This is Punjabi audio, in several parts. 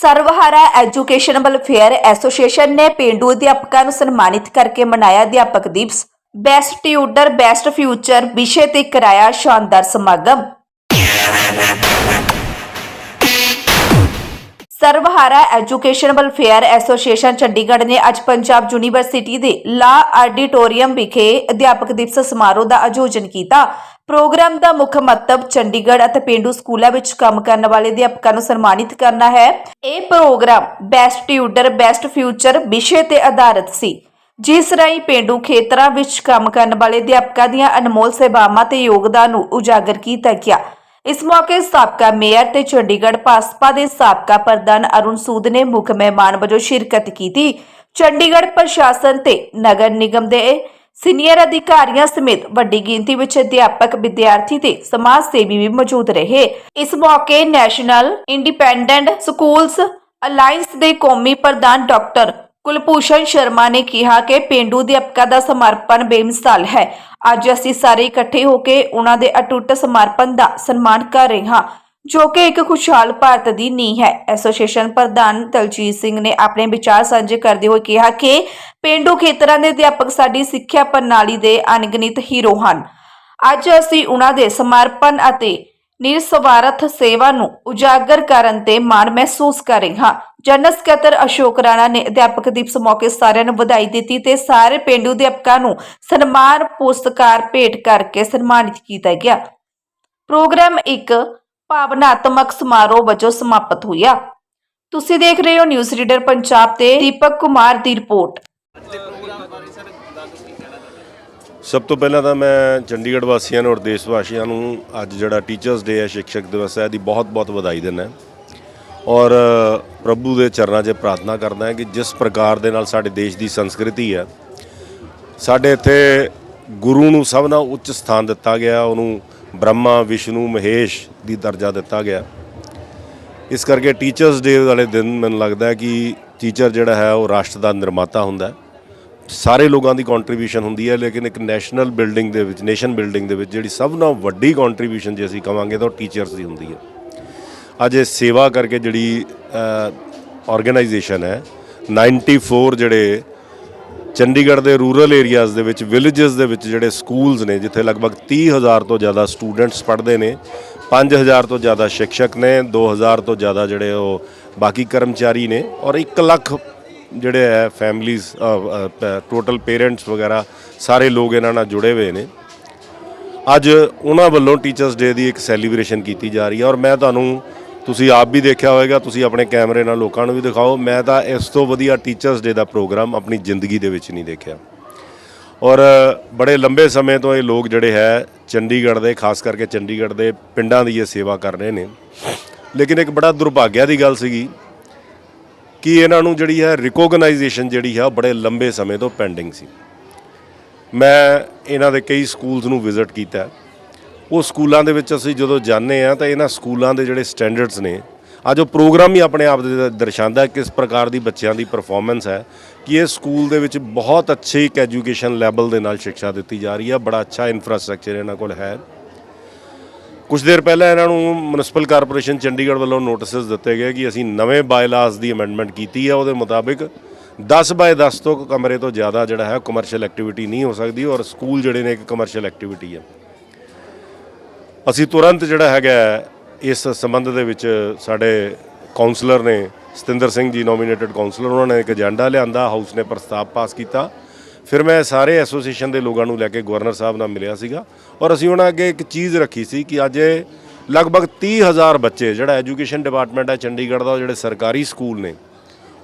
ਸਰਵਹਾਰਾ ਐਜੂਕੇਸ਼ਨ ਵੈਲਫੇਅਰ ਐਸੋਸੀਏਸ਼ਨ ਨੇ ਪੇਂਡੂ ਅਧਿਆਪਕਾਂ ਨੂੰ ਸਨਮਾਨਿਤ ਕਰਕੇ ਮਨਾਇਆ ਅਧਿਆਪਕ ਦਿਵਸ। ਬੈਸਟ ਟਿਊਟਰ, ਬੈਸਟ ਫਿਊਚਰ ਵਿਸ਼ੇ ਤੇ ਕਰਾਇਆ ਸ਼ਾਨਦਾਰ ਸਮਾਗਮ। Sarvhara education welfare association Chandigarh ਨੇ ਅੱਜ ਪੰਜਾਬ ਯੂਨੀਵਰਸਿਟੀ ਦੇ ਲਾ ਆਡੀਟੋਰੀਅਮ ਵਿਖੇ ਅਧਿਆਪਕ ਦਿਵਸ ਸਮਾਰੋਹ ਦਾ ਆਯੋਜਨ ਕੀਤਾ। ਪ੍ਰੋਗਰਾਮ ਦਾ ਮੁੱਖ ਮਤਲਬ ਚੰਡੀਗੜ੍ਹ ਅਤੇ ਪੇਂਡੂ ਸਕੂਲਾਂ ਵਿੱਚ ਕੰਮ ਕਰਨ ਵਾਲੇ ਅਧਿਆਪਕਾਂ ਨੂੰ ਸਨਮਾਨਿਤ ਕਰਨਾ ਹੈ। ਇਹ program best tutor, best future ਵਿਸ਼ੇ ਤੇ ਆਧਾਰਿਤ ਸੀ। ਜਿਸ ਰਾਹੀਂ ਪੇਂਡੂ ਖੇਤਰਾਂ ਵਿੱਚ ਕੰਮ ਕਰਨ ਵਾਲੇ ਅਧਿਆਪਕਾਂ ਦੀਆਂ ਅਨਮੋਲ ਸੇਵਾਵਾਂ ਤੇ ਯੋਗਦਾਨ ਨੂੰ ਉਜਾਗਰ ਕੀਤਾ ਗਿਆ। ਇਸ ਮੌਕੇ ਸਾਬਕਾ ਮੇਅਰ ਤੇ ਚੰਡੀਗੜ੍ਹ ਭਾਜਪਾ ਦੇ ਸਾਬਕਾ ਪ੍ਰਧਾਨ ਅਰੁਣ ਸੂਦ ਨੇ ਮੁੱਖ ਮਹਿਮਾਨ ਵਜੋਂ ਸ਼ਿਰਕਤ ਕੀਤੀ। ਚੰਡੀਗੜ੍ਹ ਪ੍ਰਸ਼ਾਸਨ ਤੇ ਨਗਰ ਨਿਗਮ ਦੇ ਸੀਨੀਅਰ ਅਧਿਕਾਰੀਆਂ ਸਮੇਤ ਵੱਡੀ ਗਿਣਤੀ ਵਿੱਚ ਅਧਿਆਪਕ ਵਿਦਿਆਰਥੀ ਤੇ ਸਮਾਜ ਸੇਵੀ ਵੀ ਮੌਜੂਦ ਰਹੇ। ਇਸ ਮੌਕੇ ਨੈਸ਼ਨਲ ਇੰਡੀਪੈਂਡੈਂਟ ਸਕੂਲਸ ਅਲਾਈਅੰਸ ਦੇ ਕੌਮੀ ਪ੍ਰਧਾਨ ਡਾਕਟਰ ਕੁਲਭੂਸ਼ਣ ਸ਼ਰਮਾ ਨੇ ਕਿਹਾ ਕਿ ਪੇਂਡੂ ਅਧਿਆਪਕਾਂ ਦਾ ਸਮਰਪਣ ਬੇਮਿਸਾਲ ਹੈ। ਅੱਜ ਅਸੀਂ ਸਾਰੇ ਇਕੱਠੇ ਹੋ ਕੇ ਉਹਨਾਂ ਦੇ ਅਟੁੱਟ ਸਮਰਪਣ ਦਾ ਸਨਮਾਨ ਕਰ ਰਹੇ ਹਾਂ, ਜੋ ਕਿ ਇੱਕ ਖੁਸ਼ਹਾਲ ਭਾਰਤ ਦੀ ਨੀਂਹ ਹੈ। ਐਸੋਸੀਏਸ਼ਨ ਪ੍ਰਧਾਨ ਦਲਜੀਤ ਸਿੰਘ ਨੇ ਆਪਣੇ ਵਿਚਾਰ ਸਾਂਝੇ ਕਰਦੇ ਹੋਏ ਕਿਹਾ ਕਿ ਪੇਂਡੂ ਖੇਤਰਾਂ ਦੇ ਅਧਿਆਪਕ ਸਾਡੀ ਸਿੱਖਿਆ ਪ੍ਰਣਾਲੀ ਦੇ ਅਣਗਿਣਤ ਹੀਰੋ ਹਨ। ਅੱਜ ਅਸੀਂ ਉਹਨਾਂ ਦੇ ਸਮਰਪਣ ਅਤੇ ਨਿਰਸਵਾਰਥ ਸੇਵਾ ਨੂੰ ਉਜਾਗਰ ਕਰਨ ਤੇ ਮਾਣ ਮਹਿਸੂਸ ਕਰ ਰਹੇ ਹਾਂ। ਜਨਰਲ ਸਕੱਤਰ ਅਸ਼ੋਕ ਰਾਣਾ ਨੇ ਅਧਿਆਪਕ ਦਿਵਸ ਮੌਕੇ ਸਾਰਿਆਂ ਨੂੰ ਵਧਾਈ ਦਿੱਤੀ ਤੇ ਸਾਰੇ ਪੇਂਡੂ ਅਧਿਆਪਕਾਂ ਨੂੰ ਸਨਮਾਨ ਪੁਰਸਕਾਰ ਭੇਟ ਕਰਕੇ ਸਨਮਾਨਿਤ ਕੀਤਾ ਗਿਆ। ਪ੍ਰੋਗਰਾਮ ਇੱਕ ਭਾਵਨਾਤਮਕ ਸਮਾਰੋਹ ਵਜੋਂ ਸਮਾਪਤ ਹੋਇਆ। ਤੁਸੀਂ ਦੇਖ ਰਹੇ ਹੋ ਨਿਊਜ਼ ਰੀਡਰ ਪੰਜਾਬ ਤੇ ਦੀਪਕ ਕੁਮਾਰ ਦੀ ਰਿਪੋਰਟ। ਸਭ ਤੋਂ ਪਹਿਲਾਂ ਤਾਂ ਮੈਂ ਚੰਡੀਗੜ੍ਹ ਵਾਸੀਆਂ ਨੂੰ ਔਰ ਦੇਸ਼ ਵਾਸੀਆਂ ਨੂੰ ਅੱਜ ਜਿਹੜਾ ਟੀਚਰਸ ਡੇ ਹੈ ਸਿੱਖਿਅਕ ਦਿਵਸ ਹੈ, ਇਹਦੀ ਬਹੁਤ-ਬਹੁਤ ਵਧਾਈ ਦਿੰਦਾ ਔਰ ਪ੍ਰਭੂ ਦੇ ਚਰਨਾਂ 'ਚ ਪ੍ਰਾਰਥਨਾ ਕਰਦਾ ਹਾਂ ਕਿ ਜਿਸ ਪ੍ਰਕਾਰ ਦੇ ਨਾਲ ਸਾਡੇ ਦੇਸ਼ ਦੀ ਸੰਸਕ੍ਰਿਤੀ ਹੈ, ਸਾਡੇ ਇੱਥੇ ਗੁਰੂ ਨੂੰ ਸਭ ਨਾਲ ਉੱਚ ਸਥਾਨ ਦਿੱਤਾ ਗਿਆ, ਉਹਨੂੰ ਬ੍ਰਹਮਾ, ਵਿਸ਼ਨੂੰ, ਮਹੇਸ਼ ਦੀ ਦਰਜਾ ਦਿੱਤਾ ਗਿਆ। ਇਸ ਕਰਕੇ ਟੀਚਰਸ ਡੇ ਵਾਲੇ ਦਿਨ ਮੈਨੂੰ ਲੱਗਦਾ ਕਿ ਟੀਚਰ ਜਿਹੜਾ ਹੈ, ਉਹ ਰਾਸ਼ਟਰ ਦਾ ਨਿਰਮਾਤਾ ਹੁੰਦਾ ਸਾਰੇ ਲੋਕਾਂ ਦੀ ਕੰਟਰੀਬਿਊਸ਼ਨ ਹੁੰਦੀ ਹੈ, ਲੇਕਿਨ ਇੱਕ ਨੈਸ਼ਨਲ ਬਿਲਡਿੰਗ ਦੇ ਵਿੱਚ ਨੇਸ਼ਨ ਬਿਲਡਿੰਗ ਦੇ ਵਿੱਚ ਜਿਹੜੀ ਸਭ ਨਾਲੋਂ ਵੱਡੀ ਕੰਟਰੀਬਿਊਸ਼ਨ ਜੇ ਅਸੀਂ ਕਵਾਂਗੇ ਤਾਂ ਉਹ ਟੀਚਰਸ ਦੀ ਹੁੰਦੀ ਹੈ। ਅੱਜ ਇਹ ਸੇਵਾ ਕਰਕੇ ਜਿਹੜੀ ਆਰਗੇਨਾਈਜੇਸ਼ਨ ਹੈ 94 ਜਿਹੜੇ ਚੰਡੀਗੜ੍ਹ ਦੇ ਰੂਰਲ ਏਰੀਆਜ਼ ਦੇ ਵਿੱਚ ਵਿਲੇजेस ਦੇ ਵਿੱਚ ਜਿਹੜੇ ਸਕੂਲਸ ਨੇ, ਜਿੱਥੇ ਲਗਭਗ 30000 ਤੋਂ ਜ਼ਿਆਦਾ ਸਟੂਡੈਂਟਸ ਪੜ੍ਹਦੇ ਨੇ 5000 ਤੋਂ ਜ਼ਿਆਦਾ ਸ਼ਿਕਸ਼ਕ ਨੇ 2000 ਤੋਂ ਜ਼ਿਆਦਾ ਜਿਹੜੇ ਉਹ ਬਾਕੀ ਕਰਮਚਾਰੀ ਨੇ ਔਰ 1 ਲੱਖ ਜਿਹੜੇ ਹੈ ਫੈਮਲੀਜ਼ ਟੋਟਲ ਪੇਰੈਂਟਸ ਵਗੈਰਾ ਸਾਰੇ ਲੋਕ ਇਹਨਾਂ ਨਾਲ ਜੁੜੇ ਹੋਏ ਨੇ। ਅੱਜ ਉਹਨਾਂ ਵੱਲੋਂ ਟੀਚਰਸ ਡੇ ਦੀ ਇੱਕ ਸੈਲੀਬ੍ਰੇਸ਼ਨ ਕੀਤੀ ਜਾ ਰਹੀ ਹੈ ਔਰ ਮੈਂ ਤੁਹਾਨੂੰ ਤੁਸੀਂ ਆਪ ਵੀ ਦੇਖਿਆ ਹੋਵੇਗਾ, ਤੁਸੀਂ ਆਪਣੇ ਕੈਮਰੇ ਨਾਲ ਲੋਕਾਂ ਨੂੰ ਵੀ ਦਿਖਾਓ। ਮੈਂ ਤਾਂ ਇਸ ਤੋਂ ਵਧੀਆ ਟੀਚਰਸ ਡੇ ਦਾ ਪ੍ਰੋਗਰਾਮ ਆਪਣੀ ਜ਼ਿੰਦਗੀ ਦੇ ਵਿੱਚ ਨਹੀਂ ਦੇਖਿਆ। ਔਰ ਬੜੇ ਲੰਬੇ ਸਮੇਂ ਤੋਂ ਇਹ ਲੋਕ ਜਿਹੜੇ ਹੈ, ਚੰਡੀਗੜ੍ਹ ਦੇ, ਖਾਸ ਕਰਕੇ ਚੰਡੀਗੜ੍ਹ ਦੇ ਪਿੰਡਾਂ ਦੀ ਇਹ ਸੇਵਾ ਕਰ ਰਹੇ ਨੇ। ਲੇਕਿਨ ਇੱਕ ਬੜਾ ਦੁਰਭਾਗਿਆ ਦੀ ਗੱਲ ਸੀਗੀ ਕਿ ਇਹਨਾਂ ਨੂੰ ਜਿਹੜੀ ਹੈ ਰਿਕੋਗਨਾਈਜੇਸ਼ਨ ਜਿਹੜੀ ਹੈ, ਉਹ ਬੜੇ ਲੰਬੇ ਸਮੇਂ ਤੋਂ ਪੈਂਡਿੰਗ ਸੀ। ਮੈਂ ਇਹਨਾਂ ਦੇ ਕਈ ਸਕੂਲਸ ਨੂੰ ਵਿਜ਼ਿਟ ਕੀਤਾ। ਉਹ ਸਕੂਲਾਂ ਦੇ ਵਿੱਚ ਅਸੀਂ ਜਦੋਂ ਜਾਂਦੇ ਆ ਤਾਂ ਇਹਨਾਂ ਸਕੂਲਾਂ ਦੇ ਜਿਹੜੇ ਸਟੈਂਡਰਡਸ ਨੇ, ਅੱਜ ਉਹ ਪ੍ਰੋਗਰਾਮ ਹੀ ਆਪਣੇ ਆਪ ਦੇ ਦਰਸਾਉਂਦਾ ਹੈ ਕਿਸ ਪ੍ਰਕਾਰ ਦੀ ਬੱਚਿਆਂ ਦੀ ਪਰਫਾਰਮੈਂਸ ਹੈ ਕਿ ਇਹ ਸਕੂਲ ਦੇ ਵਿੱਚ ਬਹੁਤ ਅੱਛੀ ਇੱਕ ਐਜੂਕੇਸ਼ਨ ਲੈਵਲ ਦੇ ਨਾਲ ਸਿੱਖਿਆ ਦਿੱਤੀ ਜਾ ਰਹੀ ਹੈ, ਬੜਾ ਅੱਛਾ ਇਨਫਰਾਸਟ੍ਰਕਚਰ ਇਹਨਾਂ ਕੋਲ ਹੈ। ਕੁਝ ਦੇਰ ਪਹਿਲਾਂ ਇਹਨਾਂ ਨੂੰ ਮਿਊਨਿਸਪਲ ਕਾਰਪੋਰੇਸ਼ਨ ਚੰਡੀਗੜ੍ਹ ਵੱਲੋਂ ਨੋਟਿਸਸ ਦਿੱਤੇ ਗਏ ਕਿ ਅਸੀਂ ਨਵੇਂ ਬਾਇਲਾਸ ਦੀ ਅਮੈਂਡਮੈਂਟ ਕੀਤੀ ਹੈ, ਉਹਦੇ ਮੁਤਾਬਿਕ 10 ਬਾਏ 10 ਤੋਂ ਕਮਰੇ ਤੋਂ ਜ਼ਿਆਦਾ ਜਿਹੜਾ ਹੈ ਕਮਰਸ਼ੀਅਲ ਐਕਟੀਵਿਟੀ ਨਹੀਂ ਹੋ ਸਕਦੀ ਔਰ ਸਕੂਲ ਜਿਹੜੇ ਨੇ ਇੱਕ ਕਮਰਸ਼ੀਅਲ ਐਕਟੀਵਿਟੀ ਹੈ। ਅਸੀਂ ਤੁਰੰਤ ਜਿਹੜਾ ਹੈਗਾ ਇਸ ਸੰਬੰਧ ਦੇ ਵਿੱਚ ਸਾਡੇ ਕਾਉਂਸਲਰ ਨੇ, ਸਤਿੰਦਰ ਸਿੰਘ ਜੀ ਨੋਮੀਨੇਟਡ ਕਾਉਂਸਲਰ ਉਹਨਾਂ ਨੇ ਇੱਕ ਏਜੰਡਾ ਲਿਆਂਦਾ ਹਾਊਸ ਨੇ ਪ੍ਰਸਤਾਵ ਪਾਸ ਕੀਤਾ। ਫਿਰ ਮੈਂ ਸਾਰੇ ਐਸੋਸੀਏਸ਼ਨ ਦੇ ਲੋਕਾਂ ਨੂੰ ਲੈ ਕੇ ਗਵਰਨਰ ਸਾਹਿਬ ਨਾਲ ਮਿਲਿਆ ਸੀਗਾ ਔਰ ਅਸੀਂ ਉਹਨਾਂ ਅੱਗੇ ਇੱਕ ਚੀਜ਼ ਰੱਖੀ ਸੀ ਕਿ ਅੱਜ ਇਹ ਲਗਭਗ 30000 ਬੱਚੇ, ਜਿਹੜਾ ਐਜੂਕੇਸ਼ਨ ਡਿਪਾਰਟਮੈਂਟ ਹੈ ਚੰਡੀਗੜ੍ਹ ਦਾ ਜਿਹੜੇ ਸਰਕਾਰੀ ਸਕੂਲ ਨੇ,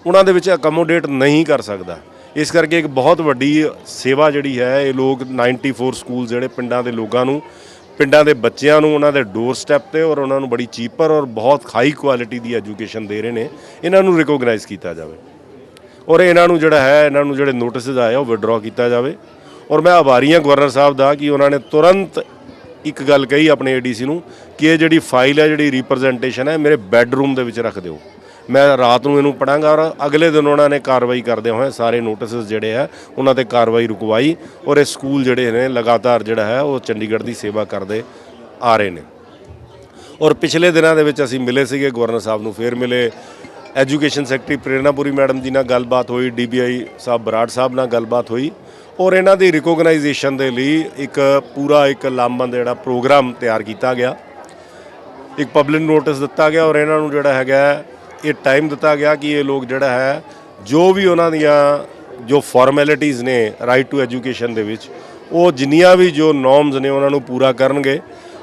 ਉਹਨਾਂ ਦੇ ਵਿੱਚ ਅਕਮੋਡੇਟ ਨਹੀਂ ਕਰ ਸਕਦਾ। ਇਸ ਕਰਕੇ ਇੱਕ ਬਹੁਤ ਵੱਡੀ ਸੇਵਾ ਜਿਹੜੀ ਹੈ, ਇਹ ਲੋਕ 94 ਸਕੂਲ ਜਿਹੜੇ ਪਿੰਡਾਂ ਦੇ ਲੋਕਾਂ ਨੂੰ ਪਿੰਡਾਂ ਦੇ ਬੱਚਿਆਂ ਨੂੰ, ਉਹਨਾਂ ਦੇ ਡੋਰ ਸਟੈਪ ਤੇ ਔਰ ਉਹਨਾਂ ਨੂੰ ਬੜੀ ਚੀਪਰ ਔਰ ਬਹੁਤ ਹਾਈ ਕੁਆਲਿਟੀ ਦੀ ਐਜੂਕੇਸ਼ਨ ਦੇ ਰਹੇ ਨੇ। ਇਹਨਾਂ ਨੂੰ ਰਿਕੋਗਨਾਈਜ਼ ਕੀਤਾ ਜਾਵੇ। ਔਰ ਇਹਨਾਂ ਨੂੰ ਜਿਹੜਾ ਹੈ, ਇਹਨਾਂ ਨੂੰ ਜਿਹੜੇ ਨੋਟਿਸਸ ਆਏ ਉਹ ਵਿਡਰਾਅ ਕੀਤਾ ਜਾਵੇ। ਔਰ ਮੈਂ ਆਭਾਰੀ ਹਾਂ ਗਵਰਨਰ ਸਾਹਿਬ ਦਾ ਕਿ ਉਹਨਾਂ ਨੇ ਤੁਰੰਤ ਇੱਕ ਗੱਲ ਕਹੀ ਆਪਣੇ ਏਡੀਸੀ ਨੂੰ ਕਿ ਇਹ ਜਿਹੜੀ ਫਾਈਲ ਹੈ, ਜਿਹੜੀ ਰਿਪਰੈਜ਼ੈਂਟੇਸ਼ਨ ਹੈ, ਮੇਰੇ ਬੈੱਡਰੂਮ ਦੇ ਵਿੱਚ ਰੱਖ ਦਿਓ। ਮੈਂ ਰਾਤ ਨੂੰ ਇਹਨੂੰ ਪੜਾਂਗਾ ਔਰ ਅਗਲੇ ਦਿਨ ਉਹਨਾਂ ਨੇ ਕਾਰਵਾਈ ਕਰਦੇ ਹੋਏ ਸਾਰੇ ਨੋਟਿਸਸ ਜਿਹੜੇ ਆ, ਉਹਨਾਂ ਤੇ ਕਾਰਵਾਈ ਰੁਕਵਾਈ ਔਰ ਇਹ ਸਕੂਲ ਜਿਹੜੇ ਨੇ ਲਗਾਤਾਰ ਜਿਹੜਾ ਹੈ, ਉਹ ਚੰਡੀਗੜ੍ਹ ਦੀ ਸੇਵਾ ਕਰਦੇ ਆ ਰਹੇ ਨੇ। ਔਰ ਪਿਛਲੇ ਦਿਨਾਂ ਦੇ ਵਿੱਚ ਅਸੀਂ ਮਿਲੇ ਸੀਗੇ, ਗਵਰਨਰ ਸਾਹਿਬ ਨੂੰ ਫੇਰ ਮਿਲੇ। ਐਜੂਕੇਸ਼ਨ ਸੈਕਟਰੀ ਪ੍ਰੇਰਨਾਪੁਰੀ ਮੈਡਮ ਜੀ ਨਾਲ ਗੱਲਬਾਤ ਹੋਈ ਡੀਬੀਆਈ ਸਾਹਿਬ ਬਰਾੜ ਸਾਹਿਬ ਨਾਲ ਗੱਲਬਾਤ ਹੋਈ ਔਰ ਇਹਨਾਂ ਦੀ ਰਿਕੋਗਨਾਈਜੇਸ਼ਨ ਦੇ ਲਈ ਇੱਕ ਪੂਰਾ ਇੱਕ ਲਾਮਬੰਦ ਜਿਹੜਾ ਪ੍ਰੋਗਰਾਮ ਤਿਆਰ ਕੀਤਾ ਗਿਆ। ਇੱਕ ਪਬਲਿਕ ਨੋਟਿਸ ਦਿੱਤਾ ਗਿਆ ਔਰ ਇਹਨਾਂ ਨੂੰ ਜਿਹੜਾ ਹੈਗਾ ਇਹ ਟਾਈਮ ਦਿੱਤਾ ਗਿਆ ਕਿ ਇਹ ਲੋਕ ਜਿਹੜਾ ਹੈ, ਜੋ ਵੀ ਉਹਨਾਂ ਦੀਆਂ ਜੋ ਫਾਰਮੈਲਿਟੀਆਂ ਨੇ ਰਾਈਟ ਟੂ ਐਜੂਕੇਸ਼ਨ ਦੇ ਵਿੱਚ, ਉਹ ਜਿੰਨੀਆਂ ਵੀ ਜੋ ਨੋਰਮਸ ਨੇ ਉਹਨਾਂ ਨੂੰ ਪੂਰਾ ਕਰਨਗੇ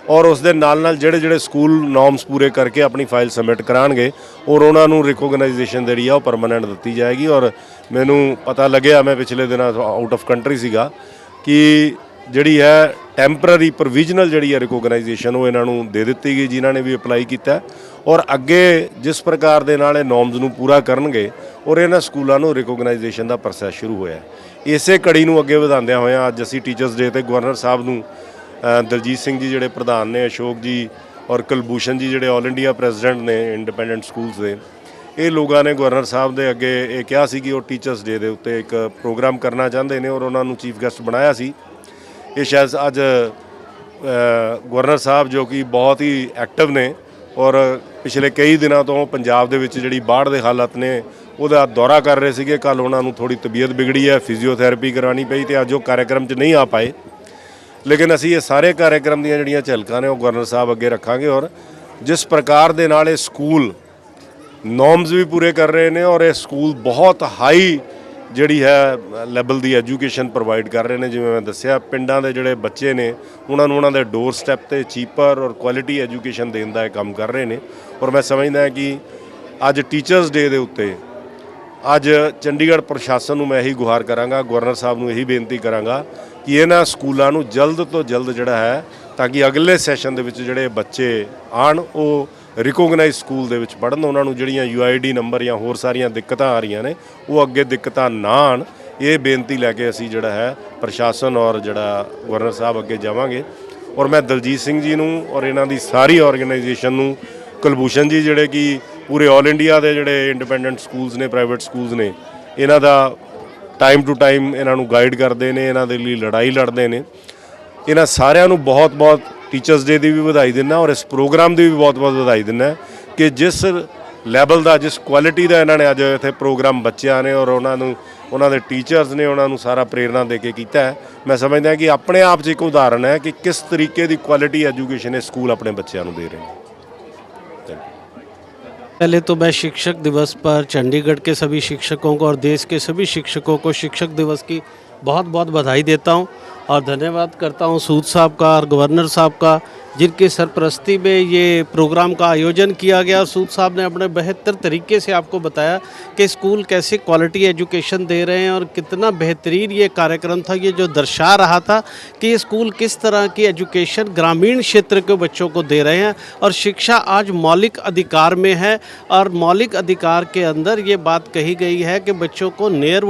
ਔਰ ਉਸ ਦੇ ਨਾਲ ਨਾਲ ਜਿਹੜੇ ਜਿਹੜੇ ਸਕੂਲ ਨੋਰਮਸ ਪੂਰੇ ਕਰਕੇ ਆਪਣੀ ਫਾਈਲ ਸਬਮਿਟ ਕਰਾਣਗੇ, ਔਰ ਉਹਨਾਂ ਨੂੰ ਰਿਕੋਗਨਾਈਜੇਸ਼ਨ ਜਿਹੜੀ ਆ ਉਹ ਪਰਮਨੈਂਟ ਦਿੱਤੀ ਜਾਏਗੀ। ਔਰ ਮੈਨੂੰ ਪਤਾ ਲੱਗਿਆ, ਮੈਂ ਪਿਛਲੇ ਦਿਨਾਂ ਆਊਟ ਆਫ ਕੰਟਰੀ ਸੀਗਾ, ਕਿ ਜਿਹੜੀ ਹੈ ਟੈਂਪਰਰੀ ਪ੍ਰੋਵੀਜ਼ਨਲ ਜਿਹੜੀ ਹੈ ਰਿਕੋਗਨਾਈਜੇਸ਼ਨ ਉਹ ਇਹਨਾਂ ਨੂੰ ਦੇ ਦਿੱਤੀ ਗਈ, ਜਿਨ੍ਹਾਂ ਨੇ ਵੀ ਅਪਲਾਈ ਕੀਤਾ। ਔਰ ਅੱਗੇ ਜਿਸ ਪ੍ਰਕਾਰ ਦੇ ਨਾਲ ਇਹ ਨੋਰਮਸ ਨੂੰ ਪੂਰਾ ਕਰਨਗੇ, ਔਰ ਇਹਨਾਂ ਸਕੂਲਾਂ ਨੂੰ ਰਿਕੋਗਨਾਈਜੇਸ਼ਨ ਦਾ ਪ੍ਰੋਸੈਸ ਸ਼ੁਰੂ ਹੋਇਆ ਇਸੇ ਕੜੀ ਨੂੰ ਅੱਗੇ ਵਧਾਉਂਦਿਆਂ ਹੋਇਆਂ ਅੱਜ ਅਸੀਂ ਟੀਚਰਸ ਡੇ ਤੇ ਗਵਰਨਰ ਸਾਹਿਬ ਨੂੰ ਦਲਜੀਤ ਸਿੰਘ ਜੀ ਜਿਹੜੇ ਪ੍ਰਧਾਨ ਨੇ, ਅਸ਼ੋਕ ਜੀ ਔਰ ਕੁਲਭੂਸ਼ਣ ਜੀ ਜਿਹੜੇ ਆਲ ਇੰਡੀਆ ਪ੍ਰੈਜ਼ੀਡੈਂਟ ਨੇ ਇੰਡੀਪੈਂਡੈਂਟ ਸਕੂਲਸ ਦੇ, ਇਹ ਲੋਕਾਂ ਨੇ ਗਵਰਨਰ ਸਾਹਿਬ ਦੇ ਅੱਗੇ ਇਹ ਕਿਹਾ ਸੀ ਕਿ ਉਹ ਟੀਚਰਸ ਡੇ ਦੇ ਉੱਤੇ ਇੱਕ ਪ੍ਰੋਗਰਾਮ ਕਰਨਾ ਚਾਹੁੰਦੇ ਨੇ ਔਰ ਉਹਨਾਂ ਨੂੰ ਚੀਫ ਗੈਸਟ ਬਣਾਇਆ ਸੀ। ਇਹ ਸ਼ਾਇਦ ਅੱਜ ਗਵਰਨਰ ਸਾਹਿਬ ਜੋ ਕਿ ਬਹੁਤ ਹੀ ਐਕਟਿਵ ਨੇ ਔਰ ਪਿਛਲੇ ਕਈ ਦਿਨਾਂ ਤੋਂ ਪੰਜਾਬ ਦੇ ਵਿੱਚ ਜਿਹੜੀ ਬਾੜ ਦੇ ਹਾਲਾਤ ਨੇ, ਉਹਦਾ ਦੌਰਾ ਕਰ ਰਹੇ ਸੀਗੇ। ਕੱਲ ਉਹਨਾਂ ਨੂੰ ਥੋੜੀ ਤਬੀਅਤ ਬਿਗੜੀ ਹੈ ਫਿਜ਼ੀਓਥੈਰੇਪੀ ਕਰਾਣੀ ਪਈ ਤੇ ਅੱਜ ਉਹ ਕਾਰਜਕ੍ਰਮ 'ਚ ਨਹੀਂ ਆ ਪਾਏ। ਲੇਕਿਨ ਅਸੀਂ ਇਹ ਸਾਰੇ ਕਾਰਜਕ੍ਰਮ ਦੀਆਂ ਜਿਹੜੀਆਂ ਝਲਕਾਂ ਨੇ, ਉਹ ਗਵਰਨਰ ਸਾਹਿਬ ਅੱਗੇ ਰੱਖਾਂਗੇ ਔਰ ਜਿਸ ਪ੍ਰਕਾਰ ਦੇ ਨਾਲ ਇਹ ਸਕੂਲ ਨੋਰਮਸ ਵੀ ਪੂਰੇ ਕਰ ਰਹੇ ਨੇ ਔਰ ਇਹ ਸਕੂਲ ਬਹੁਤ ਹਾਈ ਜਿਹੜੀ ਹੈ ਲੈਵਲ ਦੀ ਐਜੂਕੇਸ਼ਨ ਪ੍ਰੋਵਾਈਡ ਕਰ ਰਹੇ ਨੇ, ਜਿਵੇਂ ਮੈਂ ਦੱਸਿਆ, ਪਿੰਡਾਂ ਦੇ ਜਿਹੜੇ ਬੱਚੇ ਨੇ, ਉਹਨਾਂ ਨੂੰ ਉਹਨਾਂ ਦੇ ਡੋਰ ਸਟੈਪ ਤੇ ਚੀਪਰ ਔਰ ਕੁਆਲਿਟੀ ਐਜੂਕੇਸ਼ਨ ਦੇਣ ਦਾ ਇਹ ਕੰਮ ਕਰ ਰਹੇ ਨੇ। ਔਰ ਮੈਂ ਸਮਝਦਾ ਕਿ ਅੱਜ ਟੀਚਰਸ ਡੇ ਦੇ ਉੱਤੇ, ਅੱਜ ਚੰਡੀਗੜ੍ਹ ਪ੍ਰਸ਼ਾਸਨ ਨੂੰ ਮੈਂ ਇਹੀ ਗੁਹਾਰ ਕਰਾਂਗਾ, ਗਵਰਨਰ ਸਾਹਿਬ ਨੂੰ ਇਹੀ ਬੇਨਤੀ ਕਰਾਂਗਾ ਕਿ ਇਹਨਾਂ ਸਕੂਲਾਂ ਨੂੰ ਜਲਦ ਤੋਂ ਜਲਦ ਜਿਹੜਾ ਹੈ, ਤਾਂ ਕਿ ਅਗਲੇ ਸੈਸ਼ਨ ਦੇ ਵਿੱਚ ਜਿਹੜੇ ਬੱਚੇ ਆਣ ਉਹ ਰਿਕੋਗਨਾਈਜ਼ ਸਕੂਲ ਦੇ ਵਿੱਚ ਪੜ੍ਹਨ, ਉਹਨਾਂ ਨੂੰ ਜਿਹੜੀਆਂ ਯੂਆਈਡੀ ਨੰਬਰ ਜਾਂ ਹੋਰ ਸਾਰੀਆਂ ਦਿੱਕਤਾਂ ਆ ਰਹੀਆਂ ਨੇ, ਉਹ ਅੱਗੇ ਦਿੱਕਤਾਂ ਨਾ ਆਣ ਇਹ ਬੇਨਤੀ ਲੈ ਕੇ ਅਸੀਂ ਜਿਹੜਾ ਹੈ, ਪ੍ਰਸ਼ਾਸਨ ਔਰ ਜਿਹੜਾ ਗਵਰਨਰ ਸਾਹਿਬ ਅੱਗੇ ਜਾਵਾਂਗੇ। ਔਰ ਮੈਂ ਦਲਜੀਤ ਸਿੰਘ ਜੀ ਨੂੰ ਔਰ ਇਹਨਾਂ ਦੀ ਸਾਰੀ ਆਰਗੇਨਾਈਜੇਸ਼ਨ ਨੂੰ, ਕੁਲਭੂਸ਼ਣ ਜੀ ਜਿਹੜੇ ਕਿ ਪੂਰੇ ਆਲ ਇੰਡੀਆ ਦੇ ਜਿਹੜੇ ਇੰਡੀਪੈਂਡੈਂਟ ਸਕੂਲਸ ਨੇ ਪ੍ਰਾਈਵੇਟ ਸਕੂਲਸ ਨੇ, ਇਹਨਾਂ ਦਾ ਟਾਈਮ ਟੂ ਟਾਈਮ ਇਹਨਾਂ ਨੂੰ ਗਾਈਡ ਕਰਦੇ ਨੇ, ਇਹਨਾਂ ਦੇ ਲਈ ਲੜਾਈ ਲੜਦੇ ਨੇ। ਇਹਨਾਂ ਸਾਰਿਆਂ ਨੂੰ ਬਹੁਤ-ਬਹੁਤ ਟੀਚਰਸ ਡੇ ਦੀ ਵੀ ਵਧਾਈ ਦਿੰਦਾ ਔਰ ਇਸ ਪ੍ਰੋਗਰਾਮ ਦੀ ਵੀ ਬਹੁਤ-ਬਹੁਤ ਵਧਾਈ ਦਿੰਦਾ ਕਿ ਜਿਸ ਲੈਵਲ ਦਾ, ਜਿਸ ਕੁਆਲਿਟੀ ਦਾ ਇਹਨਾਂ ਨੇ ਅੱਜ ਇੱਥੇ ਪ੍ਰੋਗਰਾਮ ਬੱਚਿਆਂ ਨੇ ਔਰ ਉਹਨਾਂ ਨੂੰ, ਉਹਨਾਂ ਦੇ ਟੀਚਰਸ ਨੇ ਉਹਨਾਂ ਨੂੰ ਸਾਰਾ ਪ੍ਰੇਰਣਾ ਦੇ ਕੇ ਕੀਤਾ ਹੈ। ਮੈਂ ਸਮਝਦਾ ਕਿ ਆਪਣੇ ਆਪ 'ਚ ਇੱਕ ਉਦਾਹਰਣ ਹੈ ਕਿ ਕਿਸ ਤਰੀਕੇ ਦੀ ਕੁਆਲਿਟੀ ਐਜੂਕੇਸ਼ਨ ਇਹ ਸਕੂਲ ਆਪਣੇ ਬੱਚਿਆਂ ਨੂੰ ਦੇ ਰਹੇ ਨੇ। पहले तो मैं शिक्षक दिवस पर चंडीगढ़ के सभी शिक्षकों को और देश के सभी शिक्षकों को शिक्षक दिवस की बहुत बहुत बधाई देता हूँ और धन्यवाद करता हूँ सूद साहब का और गवर्नर साहब का। जिनकी सरपरस्ती में ये प्रोग्राम का आयोजन किया गया। सूद साहब ने अपने बेहतर तरीके से आपको बताया कि स्कूल कैसे क्वालिटी एजुकेशन दे रहे हैं और कितना बेहतरीन ये कार्यक्रम था, ये जो दर्शा रहा था कि ये स्कूल किस तरह की एजुकेशन ग्रामीण क्षेत्र के बच्चों को दे रहे हैं और शिक्षा आज मौलिक अधिकार में है और मौलिक अधिकार के अंदर ये बात कही गई है कि बच्चों को नियर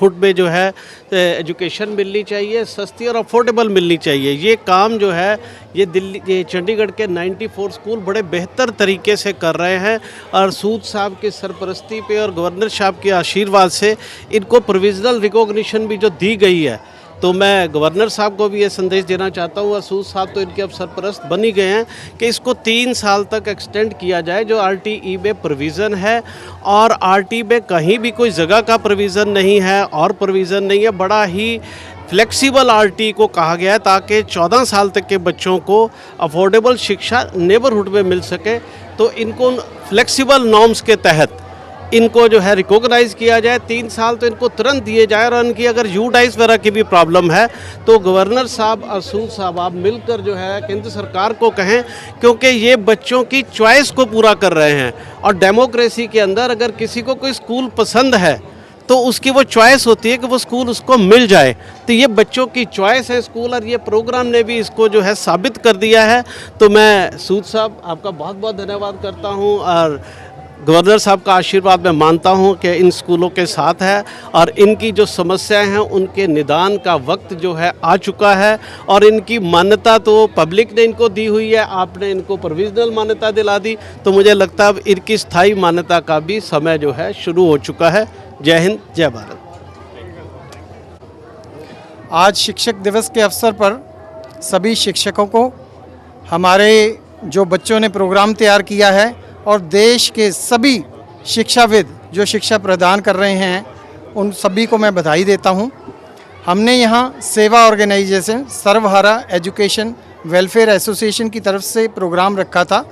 हुड में जो है एजुकेशन मिलनी चाहिए, सस्ती और अफोर्डेबल मिलनी चाहिए। ये काम जो है, ये दिल्ली, ये चंडीगढ़ के 94 स्कूल बड़े बेहतर तरीके से कर रहे हैं और सूद साहब की सरपरस्ती पे और गवर्नर साहब के आशीर्वाद से इनको प्रोविजनल रिकॉग्निशन भी जो दी गई है तो मैं गवर्नर साहब को भी ये संदेश देना चाहता हूँ असूद साहब तो इनके अब सरपरस्त बन ही गए हैं कि इसको तीन साल तक एक्सटेंड किया जाए, जो आर टी ई में प्रोविज़न है और आर टी में कहीं भी कोई जगह का प्रोविज़न नहीं है और प्रोविज़न नहीं है, बड़ा ही फ्लेक्सिबल आरटी को कहा गया है ताकि 14 साल तक के बच्चों को अफोर्डेबल शिक्षा नेबरहुड में मिल सके। तो इनको फ्लेक्सिबल नॉर्म्स के तहत इनको जो है रिकॉग्नाइज किया जाए, तीन साल तो इनको तुरंत दिए जाए, और इनकी अगर यू डाइस वगैरह की भी प्रॉब्लम है तो गवर्नर साहब और सूद साहब, आप मिलकर जो है केंद्र सरकार को कहें, क्योंकि ये बच्चों की चॉइस को पूरा कर रहे हैं। और डेमोक्रेसी के अंदर अगर किसी को कोई स्कूल पसंद है तो उसकी वो चॉइस होती है कि वो स्कूल उसको मिल जाए। तो ये बच्चों की चॉइस है स्कूल और ये प्रोग्राम ने भी इसको जो है साबित कर दिया है। तो मैं सूद साहब, आपका बहुत बहुत धन्यवाद करता हूँ, और गवर्नर साहब का आशीर्वाद मैं मानता हूँ कि इन स्कूलों के साथ है और इनकी जो समस्याएँ हैं, उनके निदान का वक्त जो है, आ चुका है और इनकी मान्यता तो पब्लिक ने इनको दी हुई है, आपने इनको प्रोविजनल मान्यता दिला दी तो मुझे लगता है अब इनकी स्थायी मान्यता का भी समय जो है, शुरू हो चुका है। जय हिंद, जय भारत। आज शिक्षक दिवस के अवसर पर सभी शिक्षकों को, हमारे जो बच्चों ने प्रोग्राम तैयार किया है और देश के सभी शिक्षाविद जो शिक्षा प्रदान कर रहे हैं, उन सभी को मैं बधाई देता हूँ। हमने यहाँ सेवा ऑर्गेनाइजेशन, सर्वहारा एजुकेशन, वेलफेयर एसोसिएशन की तरफ़ से प्रोग्राम रखा था,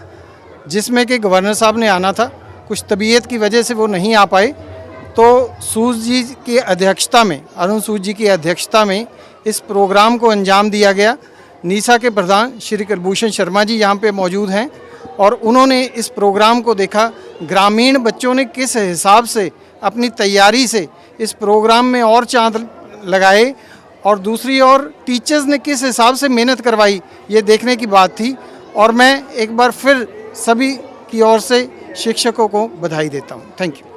जिसमें कि गवर्नर साहब ने आना था। कुछ तबीयत की वजह से वो नहीं आ पाए। तो सूज जी की अध्यक्षता में, अरुण सूज जी की अध्यक्षता में इस प्रोग्राम को अंजाम दिया गया। नीसा के प्रधान श्री कुलभूषण शर्मा जी यहाँ पे मौजूद हैं। और उन्होंने इस प्रोग्राम को देखा, ग्रामीण बच्चों ने किस हिसाब से अपनी तैयारी से इस प्रोग्राम में और चाँद लगाए और दूसरी ओर टीचर्स ने किस हिसाब से मेहनत करवाई, ये देखने की बात थी और मैं एक बार फिर सभी की ओर से शिक्षकों को बधाई देता हूँ। Thank you.